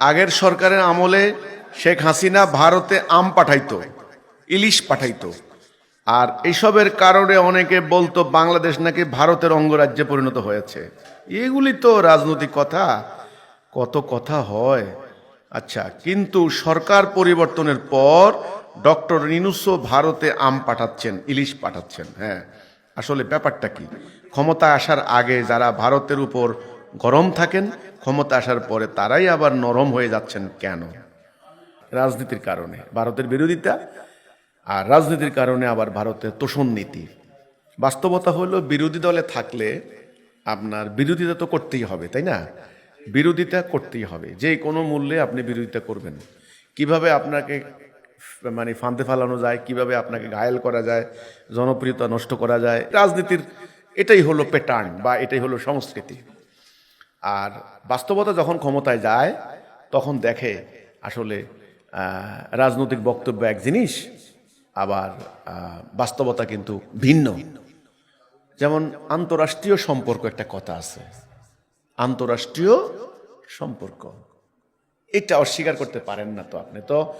আগের সরকারের আমলে শেখ হাসিনা ভারতে আম পাঠাইতো, ইলিশ পাঠাইতো। আর এইসবের কারণে অনেকে বলতো বাংলাদেশ নাকি ভারতের অঙ্গরাজ্যে পরিণত হয়েছে। এগুলি তো রাজনৈতিক কথা, কত কথা হয়। আচ্ছা কিন্তু সরকার পরিবর্তনের পর ডক্টর রিনুসো ভারতে আম পাঠাচ্ছেন, ইলিশ পাঠাচ্ছেন হ্যাঁ। আসলে ব্যাপারটা কি? ক্ষমতা আসার আগে যারা ভারতের উপর গরম থাকেন, ক্ষমতা আসার পরে তারাই আবার নরম হয়ে যাচ্ছেন কেন? রাজনীতির কারণে, ভারতের বিরোধিতা আর রাজনীতির কারণে আবার ভারতের তোষণ নীতি। বাস্তবতা হলো, বিরোধী দলে থাকলে আপনার বিরোধিতা তো করতেই হবে, তাই না? বিরোধিতা করতেই হবে। যে কোনো মূল্যে আপনি বিরোধিতা করবেন। কীভাবে আপনাকে মানে ফাঁদে ফালানো যায়, কীভাবে আপনাকে ঘায়েল করা যায়, জনপ্রিয়তা নষ্ট করা যায়, রাজনীতির এটাই হলো প্যাটার্ন বা এটাই হলো সংস্কৃতি। আর বাস্তবতা যখন ক্ষমতায় যায়, তখন দেখে আসলে রাজনৈতিক বক্তব্য এক জিনিস, আবার বাস্তবতা কিন্তু ভিন্ন। যেমন আন্তরাষ্ট্রীয় সম্পর্ক একটা কথা আছে। আন্তরাষ্ট্রীয় সম্পর্ক। এটা অস্বীকার করতে পারেন না তো আপনি তো।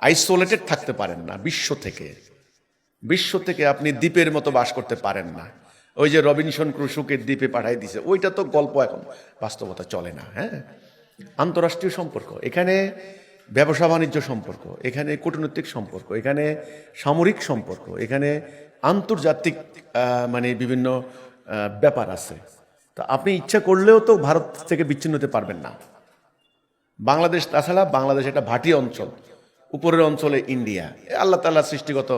আইসোলেটেড থাকতে পারেন না বিশ্ব থেকে। বিশ্ব থেকে আপনি দ্বীপের মতো বাস করতে পারেন না। ওই যে রবিনসন ক্রুশুকে দ্বীপে পাঠাই দিছে। ওইটা তো গল্প এখন। বাস্তবতা চলে না হ্যাঁ? আন্তরাষ্ট্রীয় সম্পর্ক, এখানে ব্যবসা বাণিজ্য সম্পর্ক, এখানে কূটনৈতিক সম্পর্ক, এখানে সামরিক সম্পর্ক, এখানে আন্তর্জাতিক মানে বিভিন্ন ব্যাপার আছে। তা আপনি ইচ্ছা করলেও তো ভারত থেকে বিচ্ছিন্ন হতে পারবেন না। বাংলাদেশ, তাছাড়া বাংলাদেশ একটা ভাটি অঞ্চল, উপরের অঞ্চলে ইন্ডিয়া। আল্লাহ তাল্লাহ সৃষ্টিগত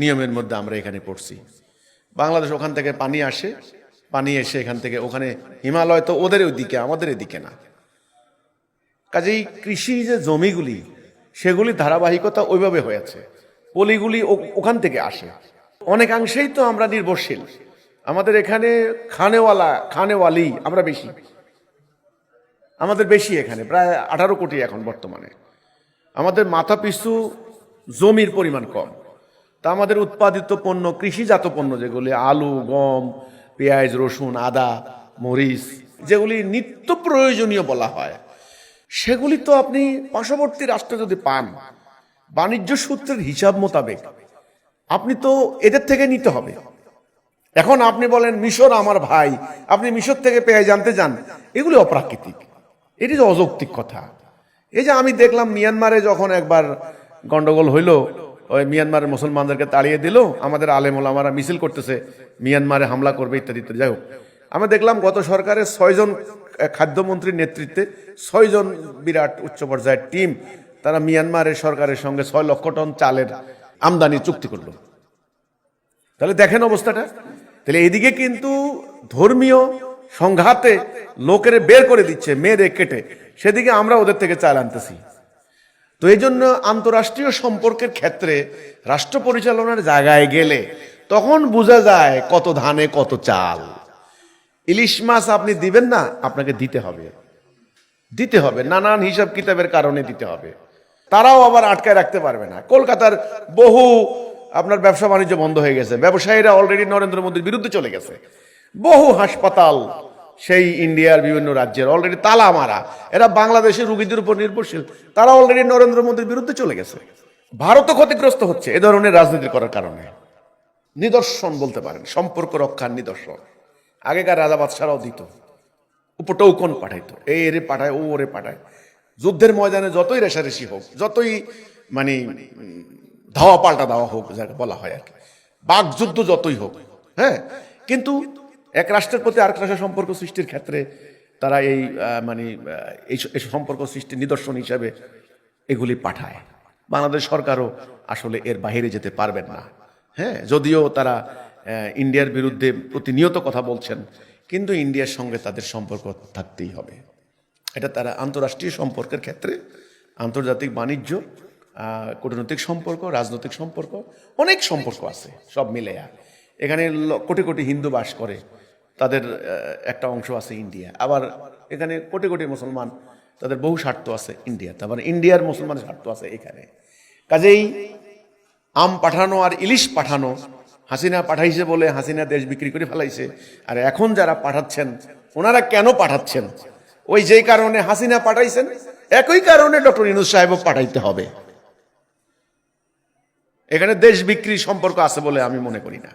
নিয়মের মধ্যে আমরা এখানে পড়ছি। বাংলাদেশ ওখান থেকে পানি আসে, পানি এসে এখান থেকে ওখানে হিমালয় তো ওদের ওইদিকে আমাদের এদিকে না। কাজেই কৃষি যে জমিগুলি, সেগুলি ধারাবাহিকতা ওইভাবে হয়েছে পলিগুলি ওখান থেকে আসে। অনেকাংশেই তো আমরা নির্ভরশীল। আমাদের এখানে খানেওয়ালা, খানেওয়ালি আমরা বেশি। আমাদের বেশি এখানে, প্রায় আঠারো কোটি এখন বর্তমানে। আমাদের মাথা পিছু জমির পরিমাণ কম। তা আমাদের উৎপাদিত পণ্য, কৃষিজাত পণ্য যেগুলি, আলু, গম, পেঁয়াজ, রসুন, আদা, মরিচ, যেগুলি নিত্য প্রয়োজনীয় বলা হয়, সেগুলি তো আপনি পার্শ্ববর্তী রাষ্ট্রে যদি পান, বাণিজ্য সূত্রের হিসাব মোতাবেক আপনি তো এদের থেকে নিতে হবে। এখন আপনি বলেন, মিশর আমার ভাই, আপনি মিশর থেকে পেয়ে জানতে চান এগুলি অপ্রাকৃতিক। এটি যে অযৌক্তিক কথা। এই যে আমি দেখলাম, মিয়ানমারে যখন একবার গন্ডগোল হইল ওই মিয়ানমারের মুসলমানদেরকে তাড়িয়ে দিল, আমাদের আলেম ওলামারা মিছিল করতেছে, মিয়ানমারে হামলা করবে ইত্যাদি ইত্যাদি। যাই হোক আমি দেখলাম গত সরকারের ছয়জন খাদ্যমন্ত্রীর নেতৃত্বে ছয়জন বিরাট উচ্চ পর্যায়ের টিম, তারা মিয়ানমারের সরকারের সঙ্গে ছয় লক্ষ টন চালের আমদানি চুক্তি করল। তাহলে দেখেন অবস্থাটা। তাহলে এদিকে কিন্তু ধর্মীয় সংঘাতে লোকের বের করে দিচ্ছে মেয়েরে কেটে। সেদিকে আমরা ওদের থেকে চাল আনতেছি। তো এই জন্য আন্তরাষ্ট্রীয় সম্পর্কের ক্ষেত্রে রাষ্ট্র পরিচালনার জায়গায় গেলে তখন বোঝা যায় কত ধানে কত চাল। ইলিশ মাছ আপনি দিবেন না, আপনাকে দিতে হবে। দিতে হবে, নানান হিসাব কিতাবের কারণে দিতে হবে। তারাও আবার আটকায় রাখতে পারবে না। কলকাতার বহু আপনার ব্যবসা বাণিজ্য বন্ধ হয়ে গেছে। ব্যবসায়ীরা অলরেডি নরেন্দ্র মোদীর বিরুদ্ধে চলে গেছে। বহু হাসপাতাল সেই ইন্ডিয়ার বিভিন্ন রাজ্যের অলরেডি তালা মারা। এরা বাংলাদেশের রুগীদের উপর নির্ভরশীল। তারা অলরেডি নরেন্দ্র মোদীর বিরুদ্ধে চলে গেছে। ভারতও ক্ষতিগ্রস্ত হচ্ছে এ ধরনের রাজনীতি করার কারণে। নিদর্শন বলতে পারেন, সম্পর্ক রক্ষার নিদর্শন। আগেকার রাজা বাদশারাও দিত উপর টৌকন পাঠাইতো এই এরে পাঠায়, ও ওরে পাঠায়। যুদ্ধের ময়দানে যতই রেশারেশি হোক, যতই মানে ধাওয়া পাল্টা দেওয়া হোক, যাকে বলা হয় আর কি, বাকযুদ্ধ যতই হোক হ্যাঁ? কিন্তু এক রাষ্ট্রের প্রতি আরেক রাষ্ট্রের সম্পর্ক সৃষ্টির ক্ষেত্রে তারা এই মানে এই সম্পর্ক সৃষ্টির নিদর্শন হিসাবে এগুলি পাঠায়। বাংলাদেশ সরকারও আসলে এর বাইরে যেতে পারবেন না। হ্যাঁ যদিও তারা ইন্ডিয়ার বিরুদ্ধে প্রতিনিয়ত কথা বলছেন, কিন্তু ইন্ডিয়ার সঙ্গে তাদের সম্পর্ক থাকতেই হবে। এটা তারা আন্তরাষ্ট্রীয় সম্পর্কের ক্ষেত্রে, আন্তর্জাতিক বাণিজ্য কূটনৈতিক সম্পর্ক, রাজনৈতিক সম্পর্ক, অনেক সম্পর্ক আছে, সব মিলে। এখানে কোটি কোটি হিন্দু বাস করে তাদের একটা অংশ আছে ইন্ডিয়া। আবার এখানে কোটি কোটি মুসলমান, তাদের বহু স্বার্থ আছে ইন্ডিয়াতে। আবার ইন্ডিয়ার মুসলমানের স্বার্থ আছে এখানে। কাজেই আম পাঠানো আর ইলিশ পাঠানো, হাসিনা পাঠাইছে বলে হাসিনা দেশ বিক্রি করে ফেলাইছে। আর এখন যারা পাঠাচ্ছেন, ওনারা কেন পাঠাচ্ছেন? ওই যেই কারণে হাসিনা পাঠাইছেন, একই কারণে ডক্টর ইনুস সাহেবও পাঠাইতে হবে। এখানে দেশ বিক্রি সম্পর্ক আছে বলে আমি মনে করি না।